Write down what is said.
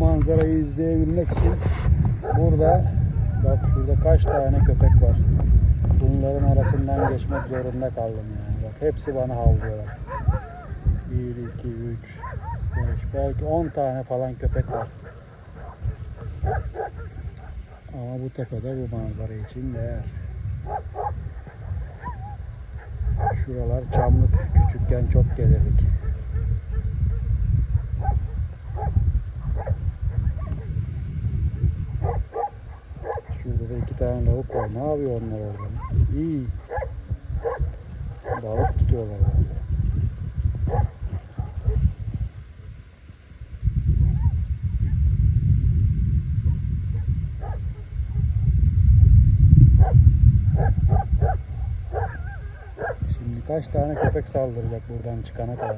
manzarayı izleyebilmek için burada bak şurada kaç tane köpek var. Bunların arasından geçmek zorunda kaldım yani. Bak hepsi bana havlıyorlar. 1, 2, 3, 5, belki 10 tane falan köpek var. Ama bu tepede bu manzara için değer. Şuralar çamlık. Küçükken çok gelirdik. Şurada da iki tane lavuk var. Ne yapıyor onlar orada? İyi. Balık tutuyorlar herhalde. Şimdi kaç tane köpek saldıracak buradan çıkana kadar.